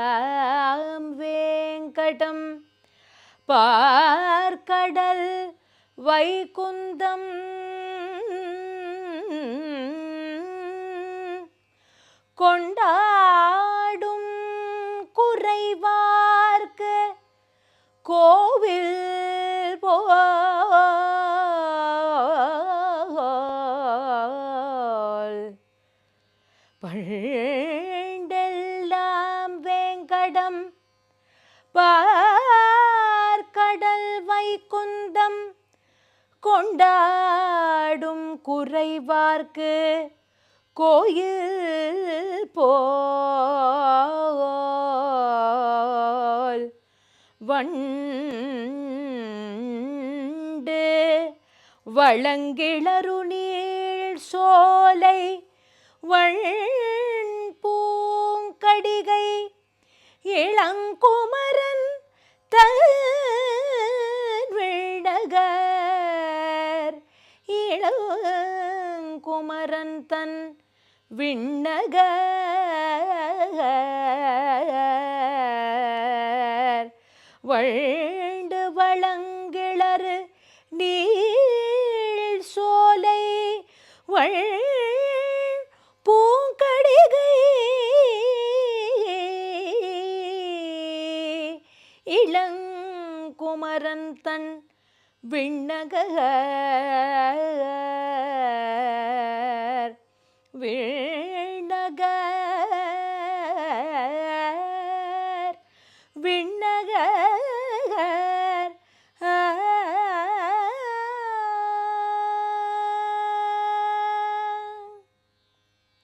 பண்டெல்லாம் வேங்கடம் பார்க்கடல் வைகுந்தம் கொண்டாடும் குறைவார்க்கு கோவில் பழெல்லாம் வேங்கடம் பார்க்கடல் வைகுந்தம் கொண்டாடும் குறைவார்க்கு கோயில் போல். வண்டு வளங்கிளரு நீள் சோலை பூங்கடிகை இளங்குமரன் தன் இளங்குமரன் தன் விண்ணகர். வழண்டு வளங் இளங்குமரன் தன் விண்ணக விழ